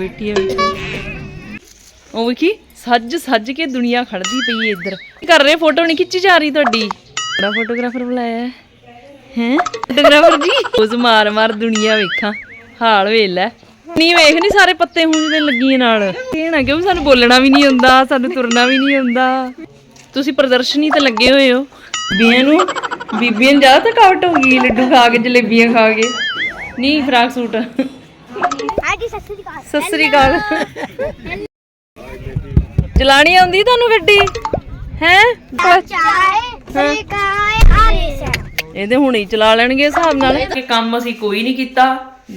ਬੈਠੀ ਹੈ ਉਹ ਵੇਖੀ ਸੱਜ ਸੱਜ ਕੇ ਦੁਨੀਆ ਖੜਦੀ ਪਈ ਹੈ ਇੱਧਰ। ਕਰ ਰਹੇ? ਫੋਟੋ ਨਹੀਂ ਖਿੱਚੀ ਜਾ ਰਹੀ ਤੁਹਾਡੀ? ਬੜਾ ਫੋਟੋਗ੍ਰਾਫਰ ਬੁਲਾਇਆ ਹੈ। ਹੈ? ਫੋਟੋਗ੍ਰਾਫਰ ਜੀ? ਉਸ ਮਾਰ ਮਾਰ ਦੁਨੀਆ ਵੇਖਾਂ। ਹਾਲ ਵੇਖ ਲੈ। ਨਹੀਂ ਵੇਖ, ਨਹੀਂ ਸਾਰੇ ਪੱਤੇ ਹੁੰਜਦੇ ਲੱਗੀਆਂ ਨਾਲ। ਇਹ ਨਾ ਕਿਉਂ ਸਾਨੂੰ ਬੋਲਣਾ ਵੀ ਨਹੀਂ ਹੁੰਦਾ ਸਾਨੂੰ ਤੁਰਨਾ ਵੀ ਨਹੀਂ ਹੁੰਦਾ ਤੁਸੀਂ ਪ੍ਰਦਰਸ਼ਨੀ ਤੇ ਲੱਗੇ ਹੋਏ ਹੋ। ਬੀਬੀਆਂ ਨੂੰ ਬੀਬੀਆਂ ਨੂੰ ਜ਼ਿਆਦਾ ਥਕਾਵਟ ਹੋ ਗਈ ਲੱਡੂ ਖਾ ਕੇ, ਜਲੇਬੀਆਂ ਖਾ ਕੇ। ਨਹੀਂ, ਫਰਾਕ ਸੂਟ। ਆਜੀ ਸਤਿ ਸ੍ਰੀ ਅਕਾਲ ਸਤਿ ਸ੍ਰੀ ਅਕਾਲ ਚਲਾਣੀ ਆਉਂਦੀ ਤੁਹਾਨੂੰ ਗੱਡੀ? ਹੈ? ਚਾਏ ਸ੍ਰੀਕਾਏ ਆਰੇ ਸੇ ਇਹਦੇ ਹੁਣੇ ਹੀ ਚਲਾ ਲੈਣਗੇ ਹਿਸਾਬ ਨਾਲ। ਕਿ ਕੰਮ ਅਸੀਂ ਕੋਈ ਨਹੀਂ ਕੀਤਾ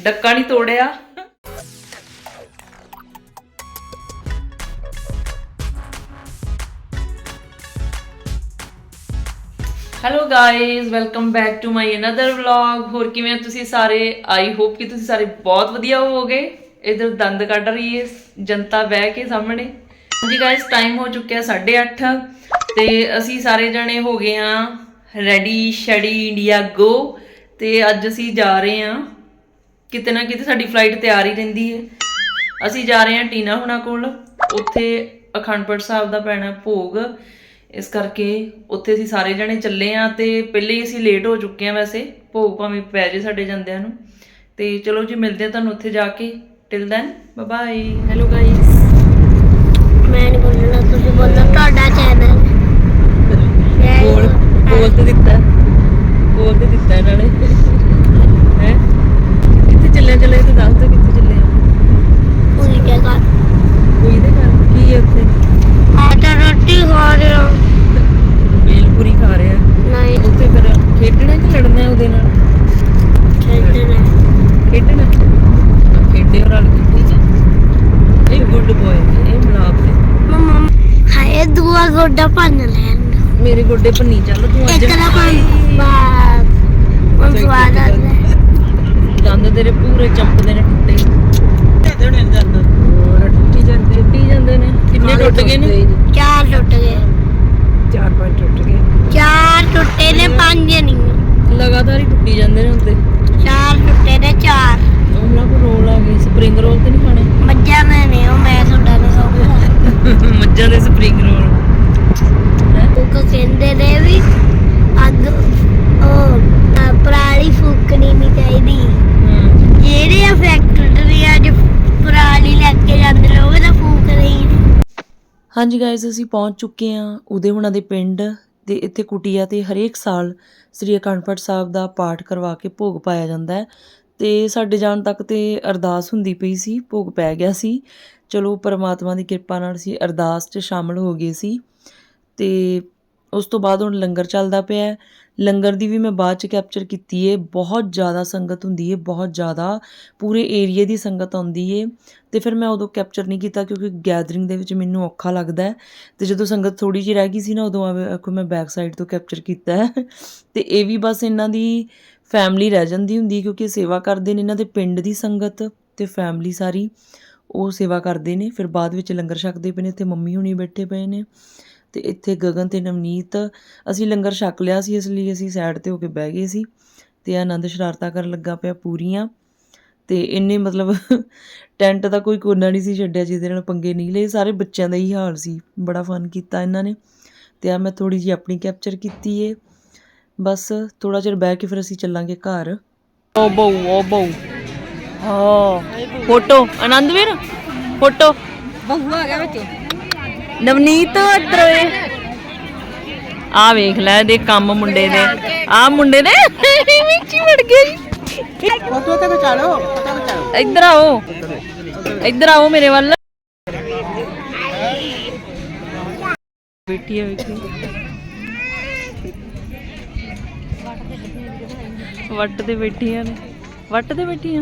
ਡੱਕਾ ਨਹੀਂ ਤੋੜਿਆ। Hello guys welcome back to my another vlog ਹੋਰ ਕਿਵੇਂ ਤੁਸੀਂ ਸਾਰੇ? ਆਈ ਹੋਪ ਕਿ ਤੁਸੀਂ ਸਾਰੇ ਬਹੁਤ ਵਧੀਆ ਹੋਵੋਗੇ। ਇਧਰ ਦੰਦ ਕੱਢ ਰਹੀ ਹੈ ਜਨਤਾ ਬਹਿ ਕੇ ਸਾਹਮਣੇ। ਹਾਂਜੀ ਗਾਇਜ਼ ਟਾਈਮ ਹੋ ਚੁੱਕਿਆ 8:30 ਤੇ ਅਸੀਂ ਸਾਰੇ ਜਣੇ ਹੋ ਗਏ ਆ ਰੈਡੀ ਸ਼ੈਡੀ ਇੰਡੀਆ ਗੋ ਤੇ ਅੱਜ ਅਸੀਂ ਜਾ ਰਹੇ ਆ ਕਿਤੇ ਨਾ ਕਿਤੇ ਸਾਡੀ ਫਲਾਈਟ ਤਿਆਰ ਹੀ ਰਹਿੰਦੀ ਹੈ ਅਸੀਂ ਜਾ ਰਹੇ ਹਾਂ ਟੀਨਾ ਹੁਣਾ ਕੋਲ। ਉੱਥੇ ਅਖੰਡਪੁਰ ਸਾਹਿਬ ਦਾ ਪੈਣਾ ਭੋਗ। ਇਸ ਕਰਕੇ ਉੱਥੇ ਅਸੀਂ ਸਾਰੇ ਜਣੇ ਚੱਲੇ ਆ ਤੇ ਪਹਿਲੇ ਹੀ ਅਸੀਂ ਲੇਟ ਹੋ ਚੁੱਕੇ ਆ ਵੈਸੇ ਭੋਗ ਭਾਵੇਂ ਪੈ ਜੇ ਸਾਡੇ ਜਾਂਦਿਆਂ ਨੂੰ। ਤੇ ਚਲੋ ਜੀ ਮਿਲਦੇ ਆ ਤੁਹਾਨੂੰ ਉੱਥੇ ਜਾ ਕੇ। Till then bye bye hello guys ਮੈਂ ਨਹੀਂ ਬੋਲਣਾ ਤੁਸੀਂ ਬੋਲੋ ਤੁਹਾਡਾ ਚੈਨਲ ਬੋਲ ਬੋਲ ਤੇ ਦਿੱਤਾ ਬੋਲ ਤੇ ਦਿੱਤਾ ਇਹਨਾਂ ਨੇ ਹੈ ਕਿੱਥੇ ਚੱਲੇ ਚੱਲੇ ਤੇ ਦੱਸ ਦੋ ਕਿੱਥੇ ਚੱਲੇ ਆ ਪੂਰੀ ਜਗ੍ਹਾ ਕੋਈ ਦੇ ਘਰ ਕੀ ਹੈ ਉੱਥੇ ਆਟਾ ਰੋਟੀ ਖਾ ਰਹੇ ਹਾਂ ਬੇਲਪੂਰੀ ਖਾ ਰਿਹਾ ਨਹੀਂ ਉੱਥੇ ਫਿਰ ਖੇਡਣਾ ਕਿ ਲੜਨਾ ਹੈ ਉਹਦੇ ਨਾਲ ਖੇਡਣਾ ਖੇਡਣਾ ਆ ਖੇਡੇ ਔਰ ਰਲ ਕੇ ਠੀਕ ਹੈ ਇਹ ਗੁੱਡ ਬॉय ਇਹ ਮਲਾਪ ਹੈ ਮਮਾ ਹਾਏ ਦੁਆ ਗੋਡਾ ਭੰਨ ਲੈਣ। ਮੇਰੇ ਗੋਡੇ ਪੰਨੀ ਚੱਲ ਤੂੰ ਅੱਜ। ਇੱਕ ਨਾ ਭੰਨ ਬਾਤ ਮਨ ਸਵਾਦ ਆ। ਦੰਦ ਤੇਰੇ ਪੂਰੇ ਚਮਕਦੇ ਨੇ ਟੁੱਟੇ। ਹੋਰ ਟੁੱਟੀ ਜਾਂਦੇ ਟੁੱਟੀ ਜਾਂਦੇ ਨੇ। ਕਿੰਨੇ ਟੁੱਟ ਗਏ ਨੇ? ਚਾਰ ਟੁੱਟ ਗਏ। ਚਾਰ ਪੰਜ ਟੁੱਟ ਗਏ। ਚਾਰ ਟੁੱਟੇ ਨੇ ਪੰਜ ਨਹੀਂ। ਲਗਾਤਾਰ ਹੀ ਟੁੱਟੀ ਜਾਂਦੇ ਨੇ ਹੁੰਦੇ ਚਾਰ ਟੁੱਟੇ ਨੇ ਚਾਰ। ਉਹਨਾਂ ਕੋ ਰੋਲ ਆ ਗਈ ਸਪਰਿੰਗ ਰੋਲ ਤੇ ਨਹੀਂ ਖਾਣੇ ਮੱਝਾਂ ਦੇ ਨੇ ਉਹ ਮੈਂ ਤੁਹਾਡਾ ਨੇ ਖਾਊਂਗਾ ਮੱਝਾਂ ਦੇ ਸਪਰਿੰਗ ਰੋਲ। ਉਹ ਕਹਿੰਦੇ ਨੇ ਵੀ ਅੱਗ ਉਹ ਅ, ਪਰਾਲੀ ਫੂਕਣੀ ਨਹੀਂ ਚਾਹੀਦੀ। ਜਿਹੜੇ ਆ ਫੈਕਟਰੀਆਂ ਚ ਪਰਾਲੀ ਲੈ ਕੇ ਜਾਂਦੇ ਲੋਕ ਤਾਂ ਫੂਕ ਰਹੀ ਹਾਂਜੀ ਗਾਇਜ਼ ਅਸੀਂ ਪਹੁੰਚ ਚੁੱਕੇ ਹਾਂ ਉਦੇ ਹੁਣਾਂ ਦੇ ਪਿੰਡ ਤੇ ਇੱਥੇ ਕੁਟੀਆ ਤੇ ਹਰੇਕ ਸਾਲ ਸ੍ਰੀ ਅਖੰਡ ਪਾਠ ਸਾਹਿਬ ਦਾ ਪਾਠ ਕਰਵਾ ਕੇ ਭੋਗ ਪਾਇਆ ਜਾਂਦਾ ਹੈ। ਤੇ ਸਾਡੇ ਜਾਣ ਤੱਕ ਤੇ ਅਰਦਾਸ ਹੁੰਦੀ ਪਈ ਸੀ ਭੋਗ ਪੈ ਗਿਆ ਸੀ। ਚਲੋ ਪਰਮਾਤਮਾ ਦੀ ਕਿਰਪਾ ਨਾਲ ਅਸੀਂ ਅਰਦਾਸ 'ਚ ਸ਼ਾਮਲ ਹੋ ਗਏ ਸੀ। ਤੇ ਉਸ ਤੋਂ ਬਾਅਦ ਹੁਣ ਲੰਗਰ ਚੱਲਦਾ ਪਿਆ ਲੰਗਰ ਦੀ ਵੀ ਮੈਂ ਬਾਅਦ ਚ ਕੈਪਚਰ ਕੀਤੀ ਹੈ ਬਹੁਤ ਜ਼ਿਆਦਾ ਸੰਗਤ ਹੁੰਦੀ ਹੈ ਬਹੁਤ ਜ਼ਿਆਦਾ। ਪੂਰੇ ਏਰੀਏ ਦੀ ਸੰਗਤ ਆਉਂਦੀ ਹੈ ਤੇ ਫਿਰ ਮੈਂ ਉਦੋਂ ਕੈਪਚਰ ਨਹੀਂ ਕੀਤਾ ਕਿਉਂਕਿ ਗੈਦਰਿੰਗ ਦੇ ਵਿੱਚ ਮੈਨੂੰ ਔਖਾ ਲੱਗਦਾ ਹੈ। ਤੇ ਜਦੋਂ ਸੰਗਤ ਥੋੜੀ ਜਿਹੀ ਰਹਿ ਗਈ ਸੀ ਨਾ, ਉਦੋਂ ਆਵੇ- ਆਖੋ ਮੈਂ ਬੈਕ ਸਾਈਡ ਤੋਂ ਕੈਪਚਰ ਕੀਤਾ ਹੈ। ਤੇ ਇਹ ਵੀ ਬਸ ਇਹਨਾਂ ਦੀ ਫੈਮਿਲੀ ਰਹਿ ਜਾਂਦੀ ਹੁੰਦੀ ਕਿਉਂਕਿ ਸੇਵਾ ਕਰਦੇ ਨੇ ਇਹਨਾਂ ਦੇ ਪਿੰਡ ਦੀ ਸੰਗਤ ਤੇ ਫੈਮਿਲੀ ਸਾਰੀ। ਉਹ ਸੇਵਾ ਕਰਦੇ ਨੇ। ਫਿਰ ਬਾਅਦ ਵਿੱਚ ਲੰਗਰ ਛਕਦੇ ਪਏ ਨੇ ਤੇ ਮੰਮੀ ਹੁਣੀ ਬੈਠੇ ਪਏ ਨੇ। ਤੇ ਇੱਥੇ ਗਗਨ ਤੇ ਨਵਨੀਤ ਅਸੀਂ ਲੰਗਰ ਛਕ ਲਿਆ ਸੀ ਇਸ ਲਈ ਅਸੀਂ ਸਾਈਡ ਤੇ ਹੋ ਕੇ ਬਹਿ ਗਏ ਸੀ ਤੇ ਆਨੰਦ ਸ਼ਰਾਰਤਾਂ ਕਰਨ ਲੱਗਾ ਪਿਆ ਪੂਰੀਆਂ ਤੇ ਇੰਨੇ ਮਤਲਬ ਟੈਂਟ ਦਾ ਕੋਈ ਕੋਨਾ ਨਹੀਂ ਸੀ ਛੱਡਿਆ ਜਿਹਦੇ ਨਾਲ ਪੰਗੇ ਨਹੀਂ ਲਏ ਸਾਰੇ ਬੱਚਿਆਂ ਦਾ ਹੀ ਹਾਲ ਸੀ ਬੜਾ ਫਨ ਕੀਤਾ ਇਹਨਾਂ ਨੇ ਤੇ ਆ ਮੈਂ ਥੋੜੀ ਜਿਹੀ ਆਪਣੀ ਕੈਪਚਰ ਕੀਤੀ ਏ ਬਸ ਥੋੜਾ ਚਿਰ ਬਹਿ ਕੇ ਫਿਰ ਅਸੀਂ ਚੱਲਾਂਗੇ ਘਰ। ਓ ਬਉ ਓ ਬਉ ਹਾਂ। Photo Anandveer photo. ਬਹੂ ਆ ਗਿਆ ਵਿੱਚ। ਨਵਨੀਤ ਇੱਧਰ ਓਏ ਆ ਵੇਖ ਲੈ ਇਹਦੇ ਕੰਮ ਮੁੰਡੇ ਦੇ। ਆ ਮੁੰਡੇ ਦੇ। ਵਿੱਚ ਹੀ ਵੜ ਗਿਆ ਜੀ। ਫੋਟੋ ਤੇ ਫੋਟੋ ਇੱਧਰ ਆਓ। ਇੱਧਰ ਆਓ ਮੇਰੇ ਵੱਲ। ਬੇਟੀ ਆ ਵੇਖੀ ਵੱਟ ਤੇ ਬੈਠੀਆਂ ਨੇ। ਵੱਟ ਤੇ ਬੈਠੀਆਂ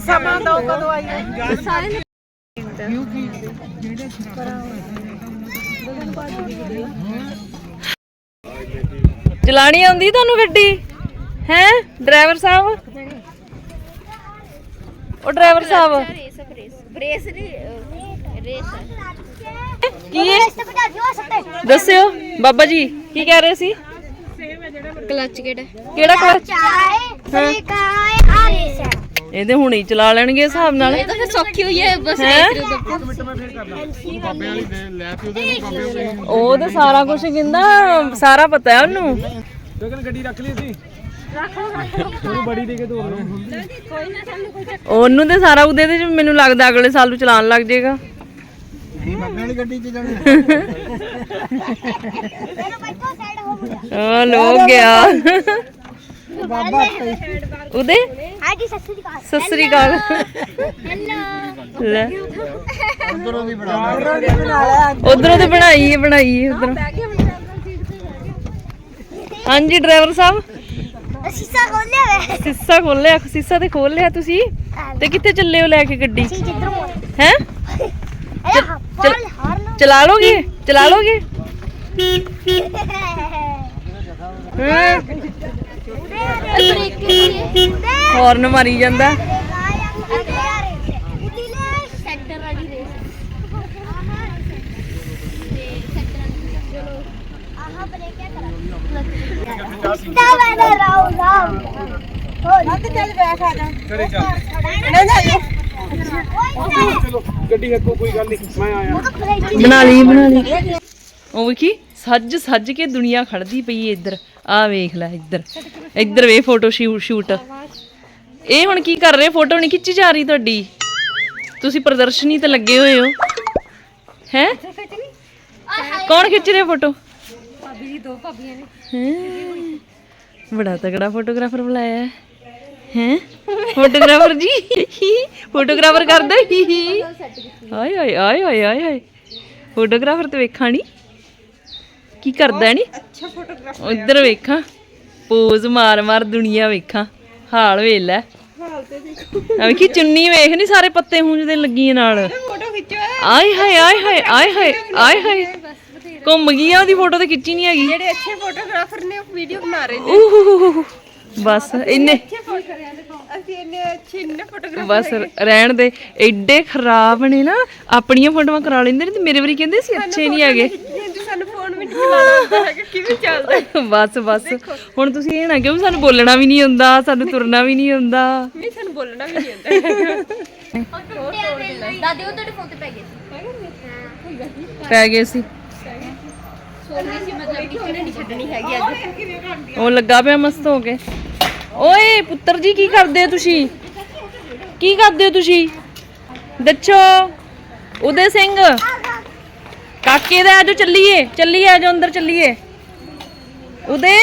ਸਮਾਂ ਦੋ ਕਦੋਂ ਆਈਏ ਚਲਾਣੀ ਆਉਂਦੀ ਤੁਹਾਨੂੰ ਗੱਡੀ? ਹੈ? ਡਰਾਈਵਰ ਸਾਹਿਬ? ਉਹ ਡਰਾਈਵਰ ਸਾਹਿਬ। ਬ੍ਰੇਸ ਨਹੀਂ ਰੇਸ ਕੀ ਹੈ? ਦੱਸਿਓ। ਬਾਬਾ ਜੀ ਕੀ ਕਹਿ ਰਹੇ ਸੀ? ਕਲਚ ਕਿਹੜਾ? ਕਿਹੜਾ ਕਲਚ? ਚਾਹੇ ਫਰੀਕਾਏ ਆ ਰੇਸ ਹੈ ਇਹਦੇ ਹੁਣੇ ਹੀ ਚਲਾ ਲੈਣਗੇ ਹਿਸਾਬ ਨਾਲ। ਇਹ ਤਾਂ ਫਿਰ ਸੌਖੀ ਹੋਈ ਹੈ ਬਸ? ਉਹ ਤਾਂ ਸਾਰਾ ਕੁਝ ਕਹਿੰਦਾ ਸਾਰਾ ਪਤਾ ਹੈ ਉਹਨੂੰ। ਗਗਨ ਗੱਡੀ ਰੱਖ ਲਈ ਸੀ ਥੋੜੀ ਬੜੀ ਦੇ ਕੇ ਤੋਰ ਲਓ। ਉਹਨੂੰ ਤੇ ਸਾਰਾ ਉਹਦੇ ਤੇ ਮੈਨੂੰ ਲੱਗਦਾ ਅਗਲੇ ਸਾਲ ਨੂੰ ਚਲਾਉਣ ਲੱਗ ਜਾਏਗਾ। ਬਾਬੇ ਵਾਲੀ ਗੱਡੀ 'ਚ ਜਾਣਾ। ਆ ਲੋ ਗਿਆ। ਬਾਬਾ ਉਹਦੇ? ਹਾਂਜੀ ਸਤਿ ਸ੍ਰੀ ਅਕਾਲ। ਸਤਿ ਸ੍ਰੀ ਅਕਾਲ। ਹੈਲੋ। ਲੈ। ਉਧਰੋਂ ਦੀ ਬਣਾ ਲਿਆ। ਉਧਰੋਂ ਤੇ ਬਣਾਈ ਹੈ ਬਣਾਈ ਹੈ ਉਧਰੋਂ। ਹਾਂਜੀ ਡਰਾਈਵਰ ਸਾਹਿਬ। ਸੀਸਾ ਖੋਲਿਆ ਵੇ। ਸਿੱਸਾ ਖੋਲਿਆ ਸਿੱਸਾ ਤੇ ਖੋਲ ਲਿਆ ਤੁਸੀਂ। ਤੇ ਕਿੱਥੇ ਚੱਲੇ ਹੋ ਲੈ ਕੇ ਗੱਡੀ ਹੈ? ਚਲਾ ਲੋਗੇ? ਚਲਾ ਲੋਗੇ? ਹਾਂ। ਹੌਰਨ ਮਾਰੀ ਜਾਂਦਾ। ਰਾਉ ਹੋਰ ਚੱਲ ਬੈਠ ਆ ਜਾ। ਚੱਲ। ਨਹੀਂ ਨਹੀਂ। ਚਲੋ ਗੱਡੀ ਹੱਕੋ ਕੋਈ ਗੱਲ ਨਹੀਂ ਮੈਂ ਆਇਆ ਬਣਾ ਲਈ ਬਣਾ ਲਈ। ਉਹ ਵੇਖੀ ਸੱਜ ਸੱਜ ਕੇ ਦੁਨੀਆ ਖੜਦੀ ਪਈ ਏ ਇੱਧਰ। ਆ ਵੇਖ ਲੈ ਇੱਧਰ। ਇੱਧਰ ਵੇ ਫੋਟੋ ਸ਼ੂਟ ਇਹ ਹੁਣ ਕੀ ਕਰ ਰਹੇ? ਫੋਟੋ ਨਹੀਂ ਖਿੱਚੀ ਜਾ ਰਹੀ ਤੁਹਾਡੀ? ਤੁਸੀਂ ਪ੍ਰਦਰਸ਼ਨੀ ਤੇ ਲੱਗੇ ਹੋਏ ਹੋ। ਹੈ? ਕੌਣ ਖਿੱਚ ਰਿਹਾ ਫੋਟੋ ਭਾਬੀ ਜੀ ਦੋ ਭਾਬੀਆਂ ਨੇ। ਬੜਾ ਤਗੜਾ ਫੋਟੋਗ੍ਰਾਫਰ ਬੁਲਾਇਆ ਹੈ। ਹੈ? ਫੋਟੋਗ੍ਰਾਫਰ ਜੀ? ਫੋਟੋਗ੍ਰਾਫਰ ਕਰਦਾ ਹੀ? ਹੀ ਆਏ ਆਏ ਆਏ ਆਏ ਆਏ ਆਏ। ਫੋਟੋਗ੍ਰਾਫਰ ਤੇ ਵੇਖਾਂ ਨੀ। ਕੀ ਕਰਦਾ ਨੀ? ਅੱਛਾ ਫੋਟੋਗ੍ਰਾਫਰ ਇੱਧਰ ਵੇਖਾਂ। ਪੋਜ਼ ਮਾਰ ਮਾਰ ਦੁਨੀਆ ਵੇਖਾਂ। ਹਾਲ ਵੇਖ ਲੈ। ਹਾਲ ਤੇ ਦੇਖੋ। ਆ ਵੇਖੀ ਚੁੰਨੀ ਵੇਖ ਨੀ ਸਾਰੇ ਪੱਤੇ ਹੁੰਜਦੇ ਲੱਗੀਆਂ ਨਾਲ। ਫੋਟੋ ਖਿੱਚੋ। ਆਏ ਹਾਏ ਆਏ ਹਾਏ ਆਏ ਹਾਏ ਆਏ ਹਾਏ। ਘੁੰਮ ਗਈ ਆ ਉਹਦੀ ਫੋਟੋ ਤੇ ਖਿੱਚੀ ਨਹੀਂ ਹੈਗੀ। ਜਿਹੜੇ ਅੱਛੇ ਫੋਟੋਗ੍ਰਾਫਰ ਨੇ ਵੀਡੀਓ ਬਣਾ ਰਹੇ ਊਹ ਬਸ ਇੰਨੇ ਅਸੀਂ ਇੰਨੇ ਅੱਛੇ ਇੰਨੇ ਫੋਟੋਗ੍ਰਾਫਰ ਬਸ ਰਹਿਣ ਦੇ ਐਡੇ ਖਰਾਬ ਨੇ ਨਾ ਆਪਣੀਆਂ ਫੋਟੋਆਂ ਕਰਾ ਲੈਂਦੇ ਨੇ ਤੇ ਮੇਰੇ ਵਾਰੀ ਕਹਿੰਦੇ ਸੀ ਅੱਛੇ ਨਹੀਂ ਹੈਗੇ। ਜਿੰਦੇ ਸਾਨੂੰ ਫੋਨ ਵੀ ਨਹੀਂ ਚਲਾਉਣਾ ਆਉਂਦਾ ਹੈਗਾ ਕਿਵੇਂ ਚੱਲਦਾ ਬਸ ਬਸ। ਹੁਣ ਤੁਸੀਂ ਇਹ ਨਾ ਕਿਉਂ ਸਾਨੂੰ ਬੋਲਣਾ ਵੀ ਨਹੀਂ ਆਉਂਦਾ ਸਾਨੂੰ ਤੁਰਨਾ ਵੀ ਨਹੀਂ ਆਉਂਦਾ। ਨਹੀਂ ਸਾਨੂੰ ਬੋਲਣਾ ਵੀ ਨਹੀਂ ਆਉਂਦਾ ਦਾਦੀ ਉਹ ਤੁਹਾਡੇ ਫੋਨ ਤੇ ਪੈ ਗਏ ਸੀ। ਪੈ ਗਏ ਸੀ। ਸੋਨੀ ਸੀ। ਮਤਲਬ ਕਿ ਉਹਨੇ ਨਹੀਂ ਛੱਡਣੀ ਹੈਗੀ ਅੱਜ। ਉਹ ਲੱਗਾ ਪਿਆ ਮਸਤ ਹੋ ਕੇ। ਓਏ ਪੁੱਤਰ ਜੀ ਕੀ ਕਰਦੇ ਹੋ ਤੁਸੀਂ? ਕੀ ਕਰਦੇ ਹੋ ਤੁਸੀਂ? ਦੱਸੋ। ਉਦੇ ਸਿੰਘ। ਕਾਕੇ ਦਾ ਆਜੋ ਚੱਲੀਏ ਚੱਲੀਏ ਆਜੋ ਅੰਦਰ ਚੱਲੀਏ। ਉਦੇ।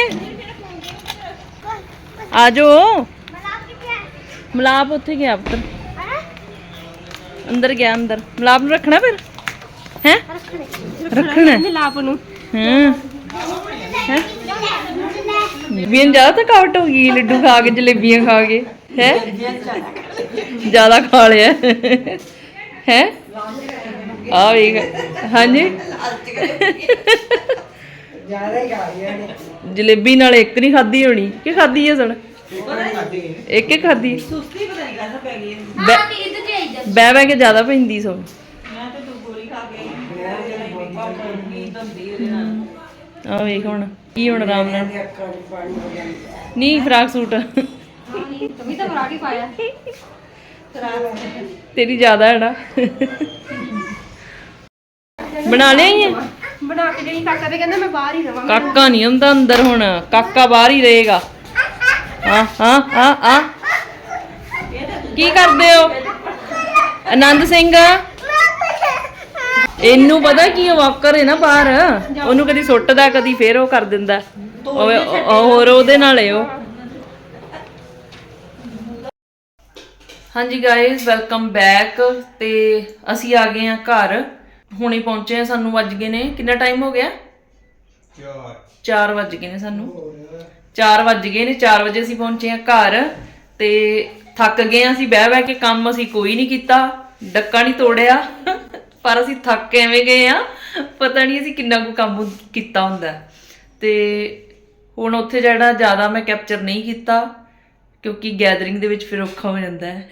ਆਜੋ। ਮਲਾਪ ਮਲਾਪ ਉੱਥੇ ਗਿਆ ਪੁੱਤਰ। ਅੰਦਰ ਗਿਆ ਅੰਦਰ। ਮਲਾਪ ਨੂੰ ਰੱਖਣਾ ਫਿਰ? ਹੈ? ਰੱਖਣਾ ਲਾਪ ਨੂੰ। ਹਾਂ। ਹੈ। ਬੀਨ ਜ਼ਿਆਦਾ ਥਕਾਵਟ ਹੋ ਗਈ, ਲੱਡੂ ਖਾ ਕੇ, ਜਲੇਬੀਆਂ ਖਾ ਕੇ। ਹੈ? ਜ਼ਿਆਦਾ ਖਾ ਲਿਆ। ਹੈ? ਆ ਵੇਖ, ਹਾਂਜੀ? ਜਲੇਬੀ ਨਾਲ ਇੱਕ ਨਹੀਂ ਖਾਦੀ ਹੋਣੀ। ਕਿ ਖਾਦੀ ਹੈ ਸਣ? ਇੱਕ ਹੀ ਖਾਦੀ ਸੁਸਤੀ ਪਤਾ ਨਹੀਂ ਕਾਹਦਾ ਪੈ ਗਈ ਬਹਿ ਬਹਿ ਕੇ ਜ਼ਿਆਦਾ ਪੈਂਦੀ ਸੋ ਆ ਵੇਖ ਹੁਣ, ਕੀ ਹੁਣ ਆਰਾਮ ਨਾਲ। ਨਹੀਂ ਫਰਾਕ ਸੂਟ। ਤੂੰ ਤਾਂ ਫਰਾਕ ਹੀ ਪਾਇਆ ਤੇਰੀ ਜ਼ਿਆਦਾ ਹੈ ਨਾ। ਬਣਾ ਲਿਆ ਹੀ ਬਣਾ ਕੇ ਜਿਹੜੀ ਕਾਕਾ ਤੇ ਕਹਿੰਦਾ ਮੈਂ ਬਾਹਰ ਹੀ? ਰਵਾਂ ਕਾਕਾ ਨਹੀਂ ਹੁੰਦਾ ਅੰਦਰ ਹੁਣ, ਕਾਕਾ ਬਾਹਰ ਹੀ ਰਹੇਗਾ। ਹਾਂ ਹਾਂ ਹਾਂ ਹਾਂ। ਕੀ ਕਰਦੇ ਹੋ? ਆਨੰਦ ਸਿੰਘ? ਇਹਨੂੰ ਪਤਾ ਕੀ ਵਾਕਰ ਹੈ ਨਾ ਬਾਹਰ। ਉਹਨੂੰ ਕਦੀ ਸੁੱਟਦਾ ਕਦੀ ਫੇਰ ਉਹ ਕਰ ਦਿੰਦਾ। ਉਹ ਉਹ- ਹੋਰ ਉਹਦੇ ਨਾਲ ਹੈ ਉਹ। ਹਾਂਜੀ ਗਾਇਸ ਵੈਲਕਮ ਬੈਕ ਤੇ ਅਸੀਂ ਆ ਗਏ ਆ ਘਰ। ਹੁਣੇ ਪਹੁੰਚੇ ਆ ਸਾਨੂੰ ਵੱਜ ਗਏ ਨੇ। ਕਿੰਨਾ ਟਾਈਮ ਹੋ ਗਿਆ? 4 ਵੱਜ ਗਏ ਨੇ ਸਾਨੂੰ। 4 ਵੱਜ ਗਏ ਨੇ। 4 ਵਜੇ ਅਸੀਂ ਪਹੁੰਚੇ ਆ ਘਰ। ਤੇ ਥੱਕ ਗਏ ਆ ਅਸੀਂ ਬਹਿ ਬਹਿ ਕੇ ਕੰਮ ਅਸੀਂ ਕੋਈ ਨਹੀਂ ਕੀਤਾ। ਡੱਕਾ ਨਹੀਂ ਤੋੜਿਆ। ਪਰ ਅਸੀਂ ਥੱਕ ਐਵੇਂ ਗਏ ਆ ਪਤਾ ਨਹੀਂ ਅਸੀਂ ਕਿੰਨਾ ਕੁ ਕੰਮ ਕੀਤਾ ਹੁੰਦਾ ਹੈ। ਤੇ ਹੁਣ ਉੱਥੇ ਜਿਹੜਾ ਜ਼ਿਆਦਾ ਮੈਂ ਕੈਪਚਰ ਨਹੀਂ ਕੀਤਾ, ਕਿਉਂਕਿ ਗੈਦਰਿੰਗ ਦੇ ਵਿੱਚ ਫਿਰ ਔਖਾ ਹੋ ਜਾਂਦਾ ਹੈ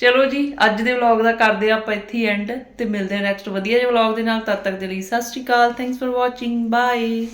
ਚਲੋ ਜੀ, ਅੱਜ ਦੇ ਵਲੌਗ ਦਾ ਕਰਦੇ ਆ ਆਪਾਂ ਇੱਥੇ ਐਂਡ ਤੇ ਮਿਲਦੇ ਹਾਂ ਨੈਕਸਟ ਵਧੀਆ ਜਿਹੇ ਵਲੌਗ ਦੇ ਨਾਲ, ਤਦ ਤੱਕ ਦੇ ਲਈ ਸਤਿ ਸ਼੍ਰੀ ਅਕਾਲ ਥੈਂਕਸ ਫॉर ਵਾਚਿੰਗ ਬਾਏ